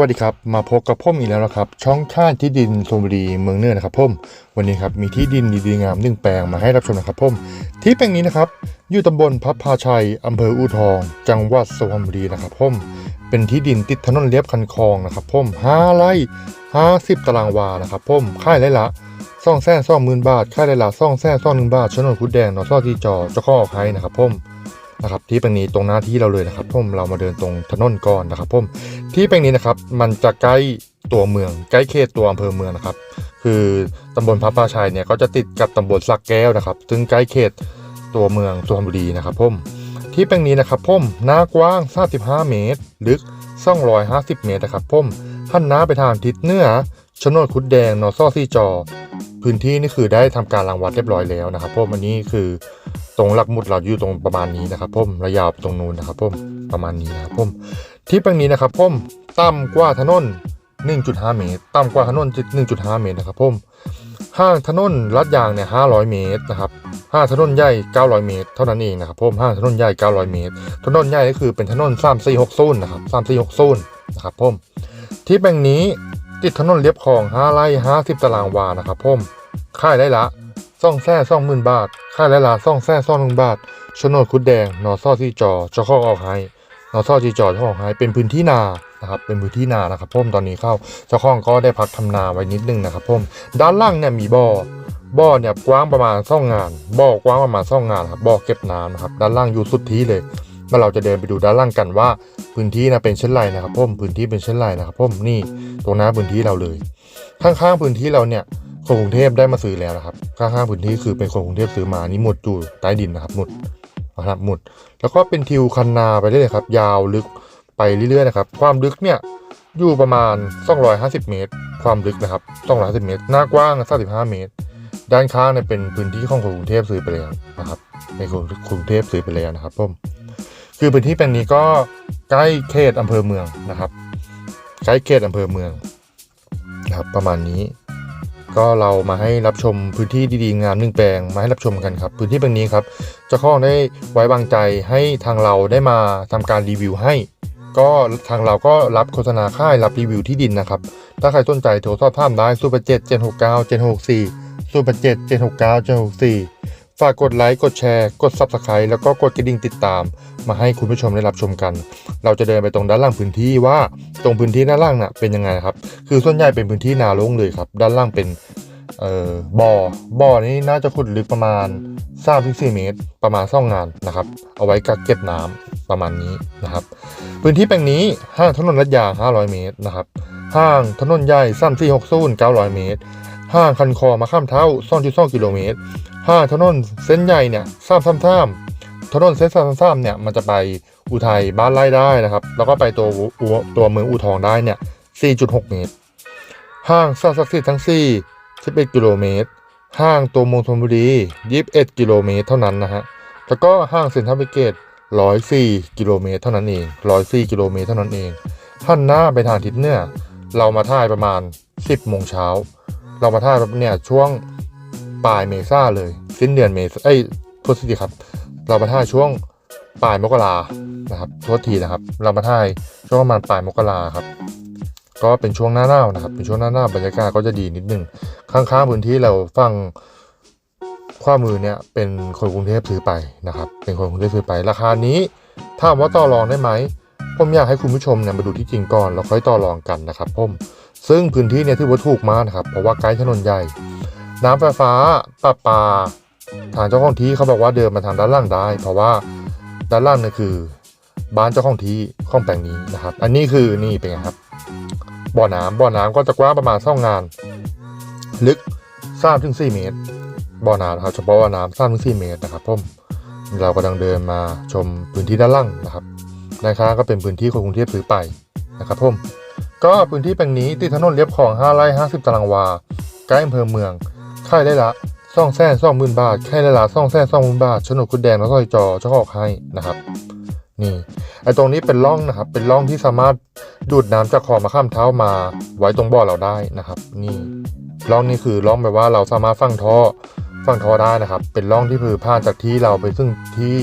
วัสดีครับ มาพบกับพ่มอีกแล้วนะครับ ช่องข้านที่ดินชลบุรีเมืองเนื้อนะครับพ่มวันนี้ครับมีที่ดินดีๆงามหนึ่งแปลงมาให้รับชมนะครับพ่มที่แปลงนี้นะครับอยู่ตำบลพับพาชัยอำเภออูทอง จังหวัดสุพรรณบุรีนะครับพ่มเป็นที่ดินติดถนนเลียบคันคลองนะครับพ่มห้าไร่ห้าสิบตารางวานะครับพ่มค่ายไรละซ่องแส้ซ่องหมื่นบาทค่ายไรละซ่องแส้ซ่องหนึ่งบาทโฉนคุดแดงนอซ่อที่จอเจ้าข้อออกให้นะครับพ่ม นะครับที่แปลงนี้ตรงหน้าที่เราเลยนะครับผมเรามาเดินตรงถนนก่อนนะครับผมที่แปลงนี้นะครับมันจะใกล้ตัวเมือง ใกล้เขตตัวอำเภอเมืองนะครับ คือตำบลพระปราชัยเนี่ยก็จะติดกับตำบลสักแก้วนะครับ ซึ่งใกล้เขตตัวเมืองสุพรรณบุรีนะครับผมที่แปลงนี้นะครับผมหน้ากว้าง 35 เมตร ลึก 250 เมตรนะครับผมหันหน้าไปทางทิศเหนือโนดคุดแดงนอซ่อซี่จอ พื้นที่นี่คือได้ทำการรังวัดเรียบร้อยแล้วนะครับผมอันนี้คือตรงหลักหมุดเราอยู่ตรงประมาณนี้นะครับผมระยาวตรงนู้นนะครับผมประมาณนี้นะครับผมที่แปลงนี้นะครับผมต่ำกว่าถนน 1.5 เมตรต่ำกว่าถนน 1.5 เมตรนะครับผมห้างถนนลาดยางเนี่ย500 เมตรนะครับห้างถนนใหญ่ 900 เมตร เท่านั้นเองนะครับผมห้างถนนใหญ่ 900 เมตร ถนนใหญ่ก็คือเป็นถนน 3460 นะครับ 3460 นะครับผมที่แปลงนี้ ติดถนนเลียบคลอง5ไร่50ตารางวานะครับผมค่ายได้ละซ่องแซ่ซ่องหมื่นบาท ค่าและลาซ่องแซ่ซ่องหนึ่งบาทโฉนดคุดแดงนอซ่อที่จอเจ้าข้อออกให้นอซ่อที่จอเจ้าของให้เป็นพื้นที่นานะครับเป็นพื้นที่นานะครับพ่มตอนนี้เข้าเจ้าของก็ได้พักทำนาไว้นิดนึงนะครับพ่มด้านล่างเนี่ยมีบ่อบ่อเนี่ยกว้างประมาณซ่องงานบ่อกว้างประมาณซ่องงานครับบ่อเก็บน้ำนะครับด้านล่างอยู่สุดที่เลยเมาเราจะเดินไปดูด้านล่างกันว่า พื้นที่นะเป็นเช่นไรนะครับพ่มพื้นที่เป็นเช่นไรนะครับพ่มนี่ตรงหน้าพื้นที่เราเลย ข้างๆพื้นที่เราเนี่ยคนกรุงเทพได้มาซื้อแล้วนะครับค่าห้างๆพื้นที่คือเป็นคนกรุงเทพซื้อมานี่หมดอยู่ใต้ดินนะครับหมดนะครับหมด แล้วก็เป็นทิวคันนาไปเรื่อยครับ ยาวลึกไปเรื่อยๆนะครับ ความลึกเนี่ยอยู่ประมาณ 250 เมตร ความลึกนะครับ 250 เมตร หน้ากว้าง 35 เมตร ด้านข้างเนี่ยเป็นพื้นที่ของกรุงเทพซื้อไปแล้วนะครับเป็นคนกรุงเทพซื้อไปแล้วนะครับผม คือพื้นที่แปลงนี้ก็ใกล้เขตอำเภอเมืองนะครับ ใกล้เขตอำเภอเมืองนะครับประมาณนี้ ก็เรามาให้รับชมพื้นที่ดีๆงามหนึ่งแปลงมาให้รับชมกันครับ พื้นที่แปลงนี้ครับเจ้าของได้ไว้วางใจให้ทางเราได้มาทำการรีวิวให้ ก็ทางเราก็รับโฆษณาค่ายรับรีวิวที่ดินนะครับ ถ้าใครสนใจโทรสอบถามได้0 8 7 7 6 9 7 6 4 0 8 7 7 6 9 7 6 4 ฝากกดไลค์ กดแชร์ กด Subscribe แล้วก็กดกระดิ่งติดตาม มาให้คุณผู้ชมได้รับชมกัน เราจะเดินไปตรงด้านล่างพื้นที่ว่าตรงพื้นที่ด้านล่างน่ะเป็นยังไงครับ คือส่วนใหญ่เป็นพื้นที่นาโล่งเลยครับ ด้านล่างเป็นเอ่อบ่อ บ่อนี้น่าจะขุดลึกประมาณ3-4เมตร ประมาณซ่องงานนะครับ เอาไว้กักเก็บน้ำประมาณนี้นะครับ พื้นที่แปลงนี้ห้างถนนลาดยาง 500 เมตรนะครับ ห้างถนนใหญ่3460 900 เมตร ห้างคันคอมาข้ามเท้า2.2กิโลเมตร ห้างถนนเส้นใหญ่เนี่ย333ถนนเส้น333เนี่ยมันจะไปอุทัยบ้านไร่ได้นะครับ แล้วก็ไปตัวอุตัวเมืองอูทองได้เนี่ย4.6 เมตร ห้างสัตว์ศักดิ์สิทธิ์ทั้ง 4 11 กิโลเมตร ห้างตัวเมืองธนบุรี 21 กิโลเมตรเท่านั้นนะฮะ แล้วก็ห้างเซ็นทรัลเบเกต104 กิโลเมตรเท่านั้นเอง 104 กิโลเมตรเท่านั้นเองหันหน้าไปทางทิศเหนือเรามาท่ายประมาณ 10 โมงเช้า เรามาท่ายเนี่ยช่วง ปลายเมษาเลย สิ้นเดือนเมษเอ้ยโทษทีครับ เรามาท่ายช่วงปลายมกรานะครับโทษทีนะครับ เรามาท่ายช่วงประมาณปลายมกราครับ ก็เป็นช่วงหน้าหนาวนะครับ เป็นช่วงหน้าหนาวบรรยากาศก็จะดีนิดนึงข้างๆพื้นที่เราฟังขว้ามือเนี่ยเป็นคนกรุงเทพซื้อไปนะครับ เป็นคนกรุงเทพซื้อไป ราคานี้ถามว่าต่อรองได้ไหมผมอยากให้คุณผู้ชมเนี่ยมาดูที่จริงก่อนแล้วค่อยต่อรองกันนะครับผมซึ่งพื้นที่เนี่ยถือว่าถูกมากนะครับเพราะว่าใกล้ถนนใหญ่ น้ำไฟฟ้าประปาทางเจ้าของที่เขาบอกว่าเดินมาทางด้านล่างได้ เพราะว่าด้านล่างนี่คือ บ้านเจ้าของที่ข้องแปลงนี้นะครับ อันนี้คือนี่เป็นไงครับ บ่อน้ำบ่อน้ำก็จะกว้างประมาณสองงาน ลึก3ถึง4เมตร บ่อน้ำนะครับเฉพาะบ่อน้ำ3ถึง4เมตรนะครับผมเรากำลังเดินมาชมพื้นที่ด้านล่างนะครับด้านข้าก็เป็นพื้นที่ของกรุงเทพซื้อไปนะครับผมก็พื้นที่แปลงนี้ติดถนนเลียบคลอง5ไร่50 ตารางวาใกล้อำเภอเมือง ค่ายได้ละซ่องแส้ซ่องหมื่นบาทค่ายได้ละซ่องแส้ซ่องหมื่นบาทโฉนดคุดแดงแล้วก็จอเจ้าของให้นะครับ นี่ไอ้ตรงนี้เป็นร่องนะครับ เป็นร่องที่สามารถดูดน้ำจากคอมาข้ามเท้ามาไว้ตรงบ่อเราได้นะครับ นี่ร่องนี้คือร่องแบบว่าเราสามารถฟังท่อฟังท่อได้นะครับ เป็นร่องที่คือผ่านจากที่เราไปซึ่งที่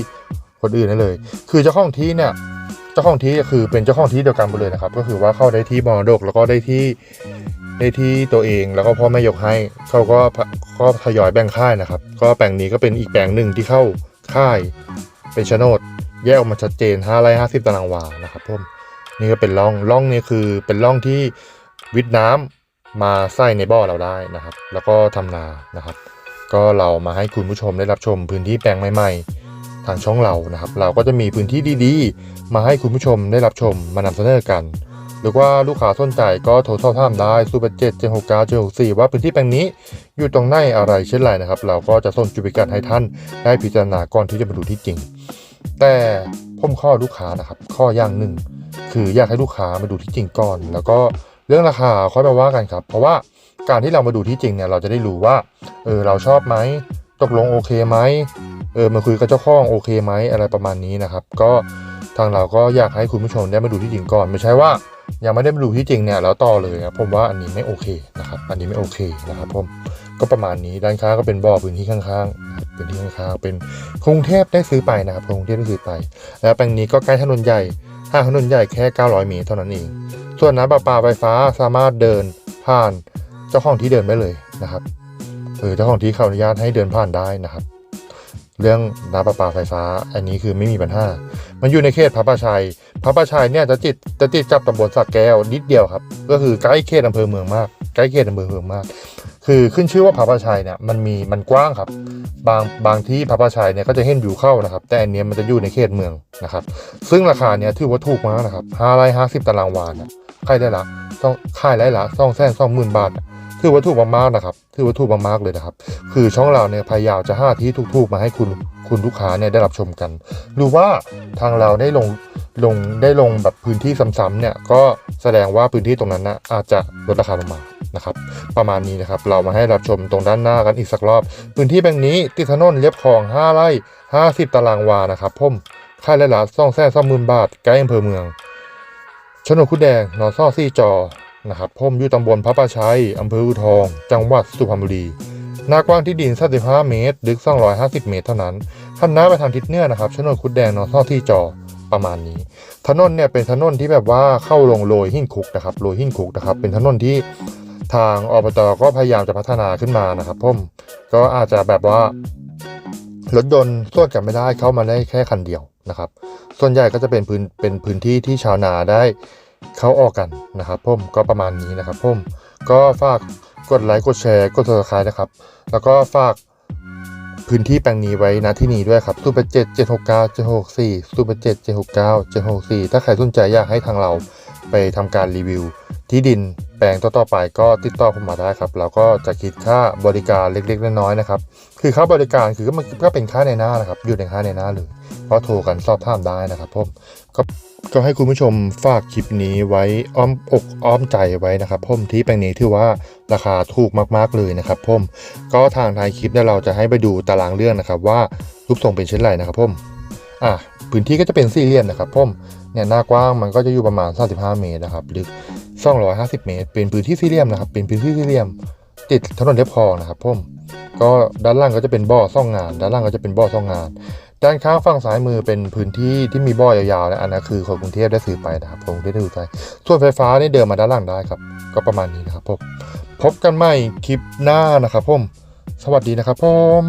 คนอื่นได้เลย คือเจ้าของที่เนี่ยเจ้าของที่คือเป็นเจ้าของที่เดียวกันหมดเลยนะครับ ก็คือว่าเข้าได้ที่มรดกแล้วก็ได้ที่ ได้ที่ตัวเองแล้วก็พ่อแม่ยกให้เขาก็ก็ทยอยแบ่งค่ายนะครับ ก็แปลงนี้ก็เป็นอีกแปลงหนึ่งที่เข้าค่ายเป็นโฉนดแยกออกมาชัดเจน5ไร่50 ตารางวานะครับผมนี่ก็เป็นร่องร่องนี่คือเป็นร่องที่วิทน้ำมาใส่ในบ่อเราได้นะครับ แล้วก็ทำนานะครับ ก็เรามาให้คุณผู้ชมได้รับชมพื้นที่แปลงใหม่ ๆ ทางช่องเรานะครับ เราก็จะมีพื้นที่ดีๆ มาให้คุณผู้ชมได้รับชมมานำเสนอกัน หรือว่าลูกค้าสนใจก็โทรสอบถามได้0 8 7 7 6 9 7 6 4ว่าพื้นที่แปลงนี้อยู่ตรงไหนอะไรเช่นไรนะครับ เราก็จะส่งจุดพิกัดให้ท่านได้พิจารณาก่อนที่จะมาดูที่จริง แต่ผมข้อลูกค้านะครับ ข้ออย่างหนึ่ง คืออยากให้ลูกค้ามาดูที่จริงก่อน แล้วก็เรื่องราคาค่อยมาว่ากันครับ เพราะว่าการที่เรามาดูที่จริงเนี่ยเราจะได้รู้ว่าเออเราชอบไหมตกลงโอเคไหมเออมาคุยกับเจ้าของโอเคไหมอะไรประมาณนี้นะครับ ก็ทางเราก็อยากให้คุณผู้ชมได้มาดูที่จริงก่อน ไม่ใช่ว่า ยังไม่ได้ดูที่จริงเนี่ยแล้วต่อเลยครับผมว่าอันนี้ไม่โอเคนะครับ อันนี้ไม่โอเคนะครับผมก็ประมาณนี้ด้านข้างก็เป็นบ่อพื้นที่ข้างๆพื้นที่ข้างๆเป็นกรุงเทพได้ซื้อไปนะครับกรุงเทพได้ซื้อไป แล้วแปลงนี้ก็ใกล้ถนนใหญ่ห่างถนนใหญ่แค่ 900 เมตรเท่านั้นเอง ส่วนน้ำประปาไฟฟ้าสามารถเดินผ่านเจ้าของที่เดินได้เลยนะครับเออเจ้าของที่เขาอนุญาตให้เดินผ่านได้นะครับ เรื่องน้ำประปาไฟฟ้า อันนี้คือไม่มีปัญหา มันอยู่ในเขตพระประชัย พระประชัยเนี่ยจะติดจะติดกับตำบลสักแก้วนิดเดียวครับ ก็คือใกล้เขตอำเภอเมืองมาก ใกล้เขตอำเภอเมืองมาก คือขึ้นชื่อว่าพระประชัยเนี่ยมันมีมันกว้างครับ บางบางที่พระประชัยเนี่ยก็จะเห็นอยู่เข้านะครับ แต่อันเนี้ยมันจะอยู่ในเขตเมืองนะครับ ซึ่งราคาเนี้ยถือว่าถูกมากนะครับห้าไร่ห้าสิบตารางวานี่ยค่ายได้ละต้องค่ายได้ละสองแสนสองหมื่นบาทถือว่าถูกมากๆนะครับถือว่าถูกมากๆเลยนะครับ คือช่องเราเนี่ยพยายามจะหาที่ถูกๆมาให้คุณคุณลูกค้าเนี่ยได้รับชมกัน หรือว่าทางเราได้ลง ลงได้ลงแบบพื้นที่ซ้ำๆเนี่ยก็แสดงว่าพื้นที่ตรงนั้นนะอาจจะลดราคาลงมานะครับประมาณนี้นะครับเรามาให้รับชมตรงด้านหน้ากันอีกสักรอบ พื้นที่แปลงนี้ติดถนนเรียบคลอง 5 ไร่ 50 ตารางวานะครับผมค่ายละละซ่องแซ่ซ่อมหมื่นบาทใกล้อำเภอเมืองชนวนคุดแดงนอซ่อซี่จอนะครับผมอยู่ตำบลพระประชัยอำเภออูทอง จังหวัดสุพรรณบุรีหน้ากว้างที่ดิน 35 เมตร ลึก 250 เมตร เท่านั้น ขันหน้าไปทางทิศเหนือนะครับชนวนคุดแดงนอซ่อที่จอ ประมาณนี้ ถนนเนี่ยเป็นถนนที่แบบว่าเข้าลงโรยหินคุกนะครับโรยหินคุกนะครับ เป็นถนนที่ทางอบตก็พยายามจะพัฒนาขึ้นมานะครับผมก็อาจจะแบบว่ารถยนต์ส่วนกันไม่ได้เข้ามาได้แค่คันเดียวนะครับ ส่วนใหญ่ก็จะเป็นพื้นเป็นพื้นที่ที่ชาวนาได้เข้าออกกันนะครับผมก็ประมาณนี้นะครับผมก็ฝากกดไลค์กดแชร์กด subscribe นะครับ แล้วก็ฝาก พื้นที่แปลงนี้ไว้นะที่นี่ด้วยครับซูเปอร์เจ็ดเจ็ดหกเก้าเจ็ดหกสี่ซูเปอร์เจ็ดเจ็ดหกเก้าเจ็ดหกสี่ถ้าใครสนใจอยากให้ทางเราไปทำการรีวิวที่ดิน ปลงต่อๆไปก็ติดต่อผมมาได้ครับเราก็จะคิดค่าบริการเล็กๆน้อยๆนะครับคือค่าบริการคือก็มันก็เป็นค่าในหน้านะครับอยู่ในค่าในหน้าเลยเพราะโทรกันสอบถามได้นะครับผมก็ก็ให้คุณผู้ชมฝากคลิปนี้ไว้อ้อมอกอ้อมใจไว้นะครับผมที่แปลงนี้ถือว่าราคาถูกมากๆเลยนะครับผมก็ทางท้ายคลิปเนี่ยเราจะให้ไปดูตารางเรื่องนะครับว่ารูปทรงเป็นเช่นไรนะครับผมอะ พื้นที่ก็จะเป็นสี่เหลี่ยมนะครับผมเนี่ยหน้ากว้างมันก็จะอยู่ประมาณ 35 เมตรนะครับลึก 250 เมตร เป็นพื้นที่สี่เหลี่ยมนะครับ เป็นพื้นที่สี่เหลี่ยม ติดถนนเรียบคลองนะครับผมก็ด้านล่างก็จะเป็นบ่อซ่องงาน ด้านล่างก็จะเป็นบ่อซ่องงาน ด้านข้างฝั่งซ้ายมือเป็นพื้นที่ที่มีบ่อยาวๆนะอันนั้นคือคนกรุงเทพได้ซื้อไปนะครับคนกรุงเทพได้ซื้อไปส่วนไฟฟ้านี่เดินมาด้านล่างได้ครับ ก็ประมาณนี้นะครับผมพบกันใหม่คลิปหน้านะครับผมสวัสดีนะครับผม